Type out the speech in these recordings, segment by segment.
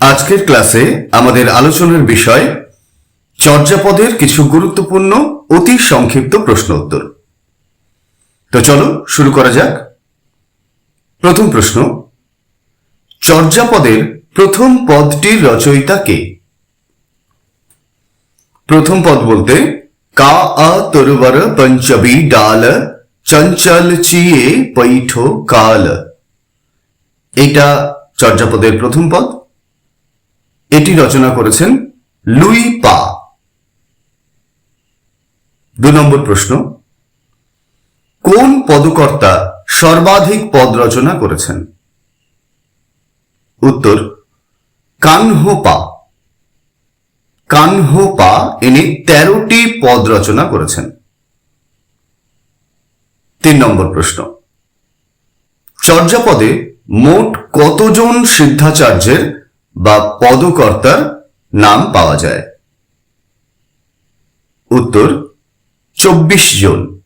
আজকের ক্লাসে আমাদের আলোচনার বিষয় চর্যাপদের কিছু গুরুত্বপূর্ণ, অতি সংক্ষিপ্ত প্রশ্ন উত্তর। তো চলো শুরু করা যাক। প্রথম প্রশ্ন, চর্যাপদের প্রথম পদটির রচয়িতা কে? প্রথম পদ বলতে, কা আ তরুবর পঞ্চবি ডাল, চঞ্চল চিয়ে পৈঠ কাল। এটা চর্যাপদের প্রথম পদ। এটি রচনা করেছেন লুই পা। দু নম্বর প্রশ্ন। কোন পদকর্তা সর্বাধিক পদ রচনা করেছেন? উত্তর কানহোপা কানহোপা ইনি তেরোটি পদ রচনা করেছেন। তিন নম্বর প্রশ্ন। চর্যাপদে মোট কতজন সিদ্ধাচার্যের বা পদকর্তার নাম পাওয়া যায়। উত্তর, চব্বিশ জন।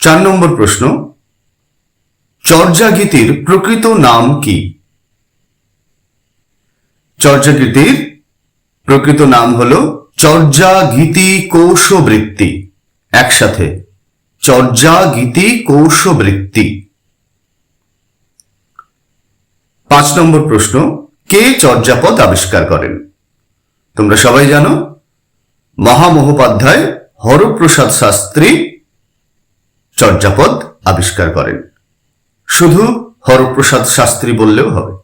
চার নম্বর প্রশ্ন, চর্যাগীতির প্রকৃত নাম কি? চর্যাগীতির প্রকৃত নাম হল চর্যাগীতি কৌশবৃত্তি। একসাথে, চর্যাগীতি কৌশবৃত্তি। পাঁচ নম্বর প্রশ্ন, কে চর্যাপদ আবিষ্কার করেন? তোমরা সবাই জানো, মহামহোপাধ্যায় হরপ্রসাদ শাস্ত্রী চর্যাপদ আবিষ্কার করেন। শুধু হরপ্রসাদ শাস্ত্রী বললেও হবে।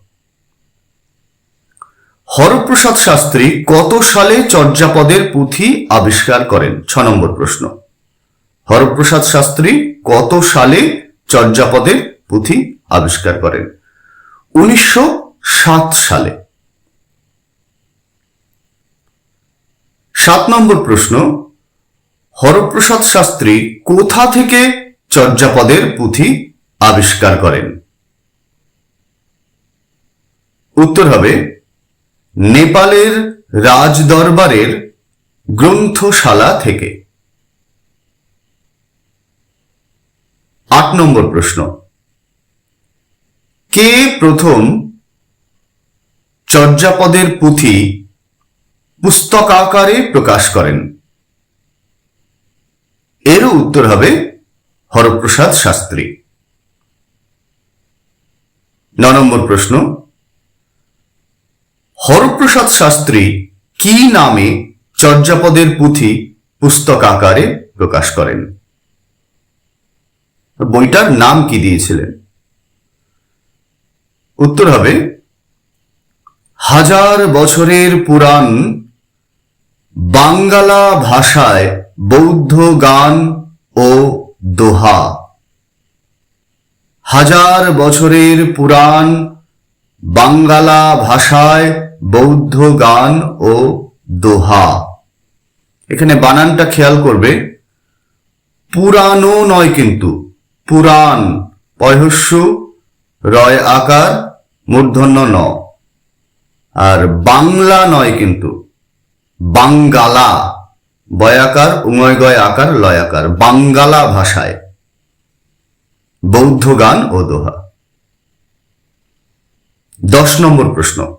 হরপ্রসাদ শাস্ত্রী কত সালে চর্যাপদের পুঁথি আবিষ্কার করেন? ছ নম্বর প্রশ্ন। হরপ্রসাদ শাস্ত্রী কত সালে চর্যাপদের পুঁথি আবিষ্কার করেন? উনিশশো সাত সালে। সাত নম্বর প্রশ্ন, হরপ্রসাদ শাস্ত্রী কোথা থেকে চর্যাপদের পুঁথি আবিষ্কার করেন? উত্তর হবে, নেপালের রাজদরবারের গ্রন্থশালা থেকে। আট নম্বর প্রশ্ন কে প্রথম চর্যাপদের পুঁথি পুস্তক আকারে প্রকাশ করেন? এরও উত্তর হবে হরপ্রসাদ শাস্ত্রী। ন নম্বর প্রশ্ন। হরপ্রসাদ শাস্ত্রী কি নামে চর্যাপদের পুঁথি পুস্তক আকারে প্রকাশ করেন? বইটার নাম কি দিয়েছিলেন? উত্তর হবে, হাজার বছরের পুরাণ বাঙ্গালা ভাষায় বৌদ্ধ গান ও দোহা। হাজার বছরের পুরাণ বাঙ্গালা ভাষায় বৌদ্ধ গান ও দোহা। এখানে বানানটা খেয়াল করবে পুরানো নয় কিন্তু, পুরাণ, পয়হস্য, রয় আকার মূর্ধন্য ন আর বাংলা নয় কিন্তু। বাঙ্গালা, বয়াকার উময় আকার, লয়াকার, বাঙ্গালা ভাষায়। বৌদ্ধ গান ও দোহা। দশ নম্বর প্রশ্ন।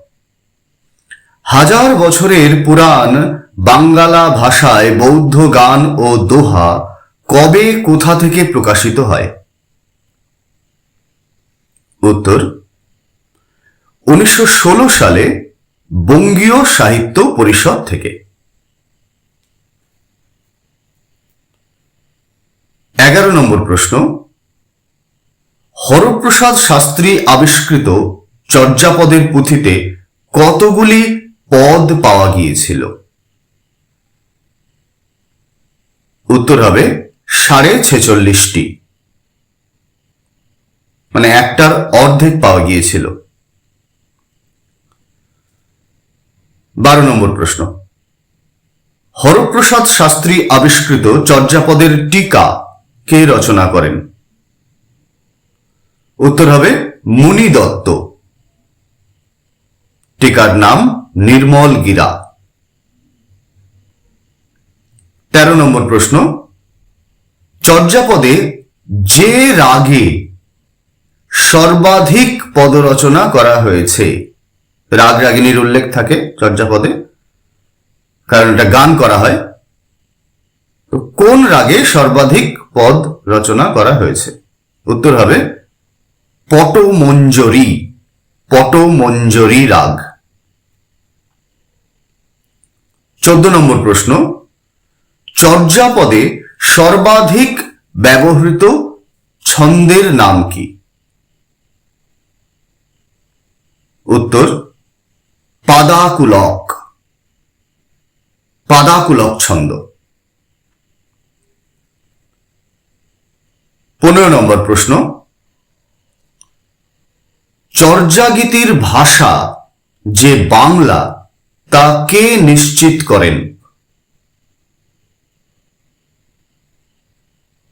হাজার বছরের পুরাণ বাঙ্গালা ভাষায় বৌদ্ধ গান ও দোহা কবে কোথা থেকে প্রকাশিত হয়? উত্তর উনিশশো ষোলো সালে বঙ্গীয় সাহিত্য পরিষদ থেকে। এগারো নম্বর প্রশ্ন। হরপ্রসাদ শাস্ত্রী আবিষ্কৃত চর্যাপদের পুঁথিতে কতগুলি পদ পাওয়া গিয়েছিল? উত্তর হবে সাড়ে ছেচল্লিশটি। মানে একটার অর্ধেক পাওয়া গিয়েছিল। বারো নম্বর প্রশ্ন। হরপ্রসাদ শাস্ত্রী আবিষ্কৃত চর্যাপদের টিকা কে রচনা করেন? উত্তর হবে মুনি দত্ত। টিকার নাম নির্মল গিরা। তেরো নম্বর প্রশ্ন। চর্যাপদে যে রাগে সর্বাধিক পদরচনা করা হয়েছে রাগ রাগিনীর উল্লেখ থাকে চর্যাপদে। কারণ এটা গান করা হয়। তো কোন রাগে সর্বাধিক পদ রচনা করা হয়েছে? উত্তর হবে, পটমঞ্জরি পটমঞ্জরি রাগ। চোদ্দ নম্বর প্রশ্ন, চর্যাপদে সর্বাধিক ব্যবহৃত ছন্দের নাম কি? উত্তর পাদাকুলক। পাদাকুলক ছন্দ। পনেরো নম্বর প্রশ্ন। চর্যাগীতির ভাষা যে বাংলা, তা কে নিশ্চিত করেন?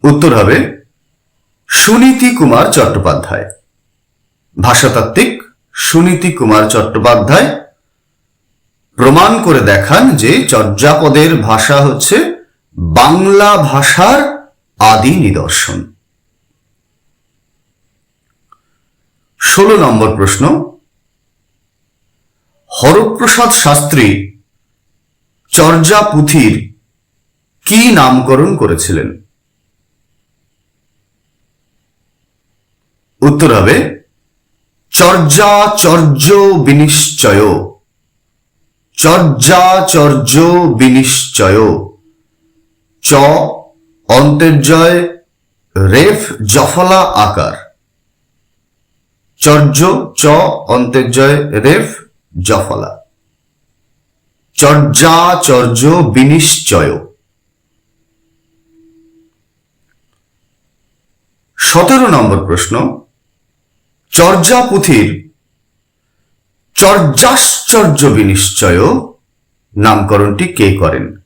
উত্তর হবে সুনীতি কুমার চট্টোপাধ্যায়। ভাষাতাত্ত্বিক সুনীতি কুমার চট্টোপাধ্যায় প্রমাণ করে দেখান যে চর্যাপদের ভাষা হচ্ছে বাংলা ভাষার আদি নিদর্শন। ষোলো নম্বর প্রশ্ন। হরপ্রসাদ শাস্ত্রী চর্যা পুঁথির কি নামকরণ করেছিলেন? উত্তর হবে চর্যাচর্য বিনিশ্চয়। চর্যাচর্য বিনিশ্চয়। চ অন্তর্জয় রেফ জফলা আকার। চর্য চ অন্তর্জয় রেফ জফলা। চর্যাচর্য বিনিশ্চয়। সতেরো নম্বর প্রশ্ন চর্যা পুঁথির চর্যাশ্চর্য বিনিশ্চয় নামকরণটি কে করেন?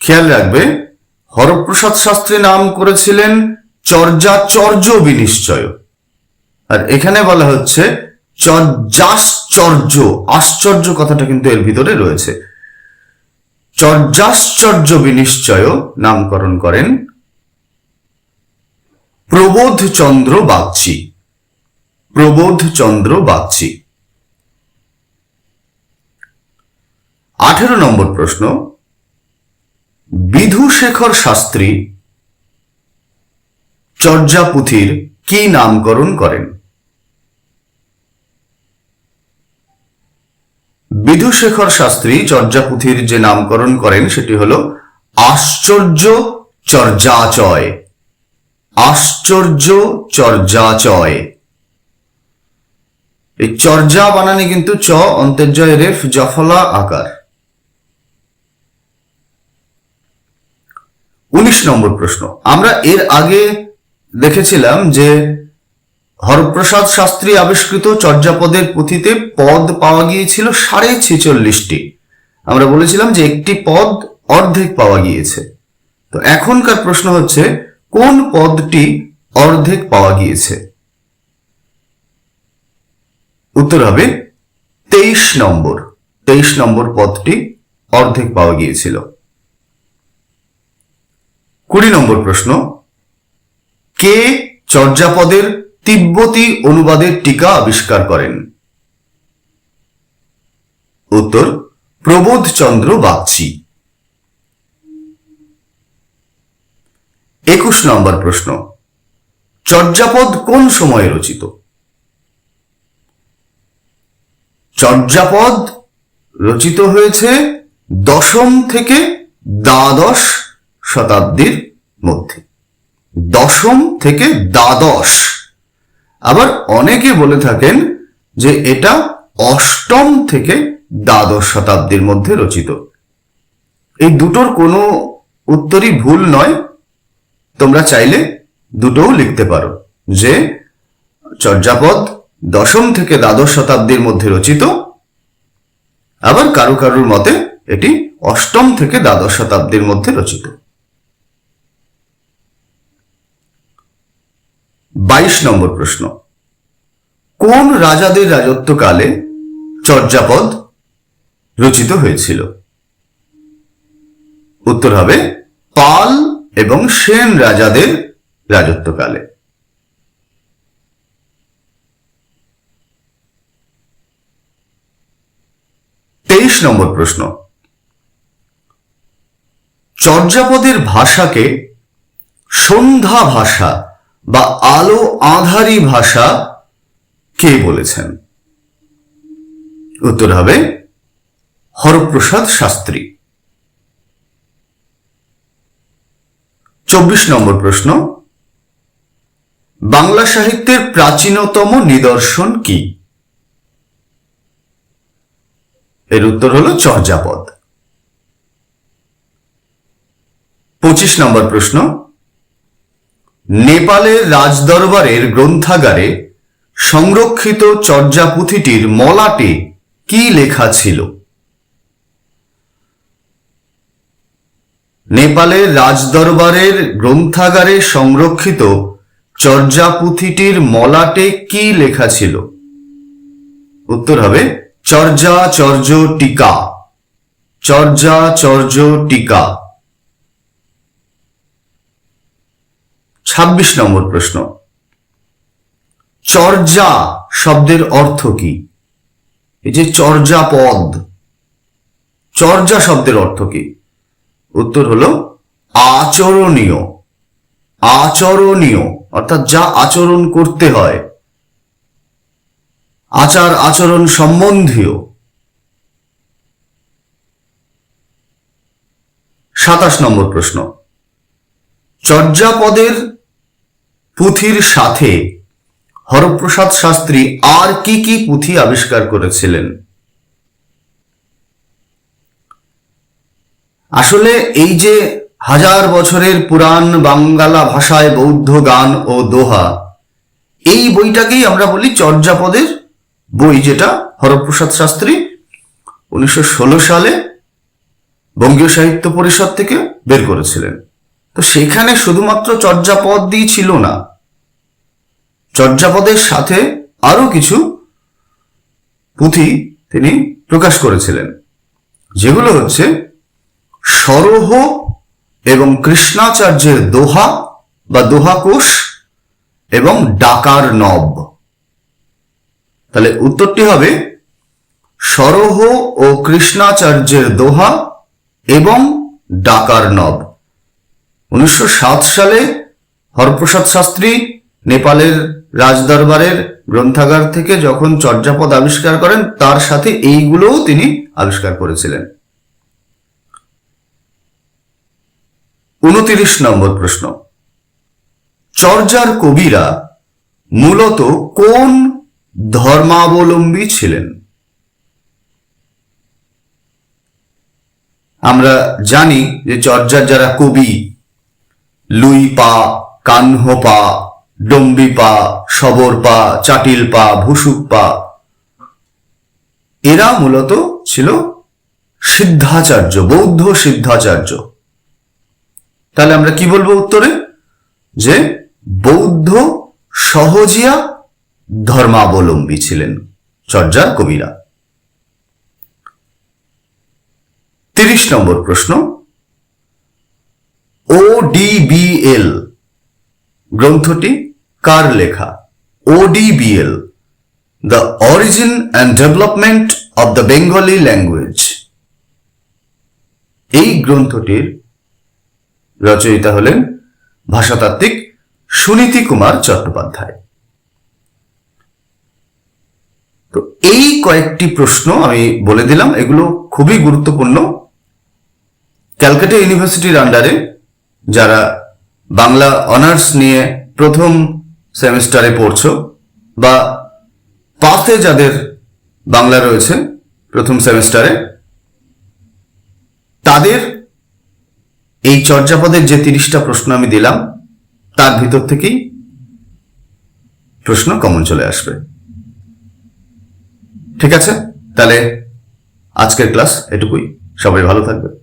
খেয়াল রাখবে, হরপ্রসাদ শাস্ত্রী নাম করেছিলেন চর্যাচর্য বিনিশ্চয়। আর এখানে বলা হচ্ছে চর্যাশ্চর্য, আশ্চর্য কথাটা কিন্তু এর ভিতরে রয়েছে। চর্যাশ্চর্য বিনিশ্চয় নামকরণ করেন প্রবোধ চন্দ্র বাগচি। প্রবোধ চন্দ্র বাগচি। আঠেরো নম্বর প্রশ্ন বিধুশেখর শাস্ত্রী চর্যাপুথির কি নামকরণ করেন? বিধুশেখর শাস্ত্রী চর্যাপুথির যে নামকরণ করেন সেটি হল আশ্চর্য চর্যাচয়। আশ্চর্য চর্যাচয়। এই চর্যা বানানে কিন্তু চ, অন্তর্জয়, রেফ, জফলা, আকার। উনিশ নম্বর প্রশ্ন। আমরা এর আগে দেখেছিলাম যে হরপ্রসাদ শাস্ত্রী আবিষ্কৃত চর্যাপদের পুঁথিতে পদ পাওয়া গিয়েছিল সাড়ে ছেচল্লিশটি। আমরা বলেছিলাম যে একটি পদ অর্ধেক পাওয়া গিয়েছে। তো এখনকার প্রশ্ন হচ্ছে, কোন পদটি অর্ধেক পাওয়া গিয়েছে? উত্তর হবে, তেইশ নম্বর। তেইশ নম্বর পদটি অর্ধেক পাওয়া গিয়েছিল। কুড়ি নম্বর প্রশ্ন। কে চর্যাপদের তিব্বতী অনুবাদের টিকা আবিষ্কার করেন? উত্তর, প্রবোধ চন্দ্র বাগচি। একুশ নম্বর প্রশ্ন। চর্যাপদ কোন সময়ে রচিত? চর্যাপদ রচিত হয়েছে দশম থেকে দ্বাদশ শতাব্দীর মধ্যে। দশম থেকে দ্বাদশ। আবার অনেকে বলে থাকেন যে এটা অষ্টম থেকে দ্বাদশ শতাব্দীর মধ্যে রচিত। এই দুটোর কোনো উত্তরই ভুল নয়। তোমরা চাইলে দুটোও লিখতে পারো যে চর্যাপদ দশম থেকে দ্বাদশ শতাব্দীর মধ্যে রচিত। আবার কারু কারুর মতে এটি অষ্টম থেকে দ্বাদশ শতাব্দীর মধ্যে রচিত। বাইশ নম্বর প্রশ্ন। কোন রাজাদের রাজত্বকালে চর্যাপদ রচিত হয়েছিল? উত্তর হবে পাল এবং সেন রাজাদের রাজত্বকালে। তেইশ নম্বর প্রশ্ন। চর্যাপদের ভাষাকে সন্ধ্যা ভাষা বা আলো আধারি ভাষা কে বলেছেন? উত্তর হবে হরপ্রসাদ শাস্ত্রী। চব্বিশ নম্বর প্রশ্ন, বাংলা সাহিত্যের প্রাচীনতম নিদর্শন কি? এর উত্তর হল চর্যাপদ। পঁচিশ নম্বর প্রশ্ন নেপালের রাজদরবারের গ্রন্থাগারে সংরক্ষিত চর্যাপুঁথিটির মলাটে কি লেখা ছিল? নেপালের রাজদরবারের গ্রন্থাগারে সংরক্ষিত চর্যাপুঁথিটির মলাটে কি লেখা ছিল? উত্তর হবে চর্যা চর্য টিকা। চর্যা চর্য টিকা। ছাব্বিশ নম্বর প্রশ্ন। চর্যা শব্দের অর্থ কি? এই যে চর্যা পদ, চর্যা শব্দের অর্থ কি? উত্তর হলো আচরণীয় আচরণীয়, অর্থাৎ যা আচরণ করতে হয়। আচার, আচরণ সম্বন্ধীয়। সাতাশ নম্বর প্রশ্ন। চর্যাপদের পুঁথির সাথে। হরপ্রসাদ শাস্ত্রী আর কি কি পুঁথি আবিষ্কার করেছিলেন? আসলে এই যে হাজার বছরের পুরাণ বাঙ্গালা ভাষায় বৌদ্ধ গান ও দোহা, এই বইটাকেই আমরা বলি চর্যাপদের বই যেটা হরপ্রসাদ শাস্ত্রী উনিশশো ষোলো সালে বঙ্গীয় সাহিত্য পরিষদ থেকে বের করেছিলেন। তো সেখানে শুধুমাত্র চর্যাপদ দিয়ে ছিল না চর্যাপদের সাথে আরও কিছু পুঁথি তিনি প্রকাশ করেছিলেন, যেগুলো হচ্ছে সরহ এবং কৃষ্ণাচার্যের দোহা বা দোহাকোষ এবং ডাকার নব। তাহলে উত্তরটি হবে সরহ ও কৃষ্ণাচার্যের দোহা এবং ডাকার নব। উনিশশো সাত সালে হরপ্রসাদ শাস্ত্রী নেপালের রাজদরবারের গ্রন্থাগার থেকে যখন চর্যাপদ আবিষ্কার করেন, তার সাথে এইগুলোও তিনি আবিষ্কার করেছিলেন। উনতিরিশ নম্বর প্রশ্ন। চর্যার কবিরা মূলত কোন ধর্মাবলম্বী ছিলেন? আমরা জানি যে চর্যার যারা কবি, লুই পা, কানহ পা ডম্বি পা, সবর পা, চাটিল পা, ভুসুক পা। এরা মূলত ছিল সিদ্ধাচার্য, বৌদ্ধ সিদ্ধাচার্য। তাহলে আমরা কি বলব উত্তরে? যে বৌদ্ধ সহজিয়া ধর্মাবলম্বী ছিলেন চর্যার কবিরা। তিরিশ নম্বর প্রশ্ন। ওডিবিএল গ্রন্থটি কার লেখা? ODBL the origin and development of the Bengali language এই গ্রন্থটির রচয়িতা হলেন ভাষাতাত্ত্বিক সুনীতি কুমার চট্টোপাধ্যায়। তো এই কয়েকটি প্রশ্ন আমি বলে দিলাম, এগুলো খুবই গুরুত্বপূর্ণ। ক্যালকাটা ইউনিভার্সিটির আন্ডারে যারা বাংলা অনার্স নিয়ে প্রথম সেমিস্টারে পড়ছো বা পাথে যাদের বাংলা রয়েছে প্রথম সেমিস্টারে, তাদের এই চর্যাপদের যে তিরিশটা প্রশ্ন আমি দিলাম, তার ভিতর থেকেই প্রশ্ন কমন চলে আসবে। ঠিক আছে? তাহলে আজকের ক্লাস এটুকুই। সবাই ভালো থাকবে।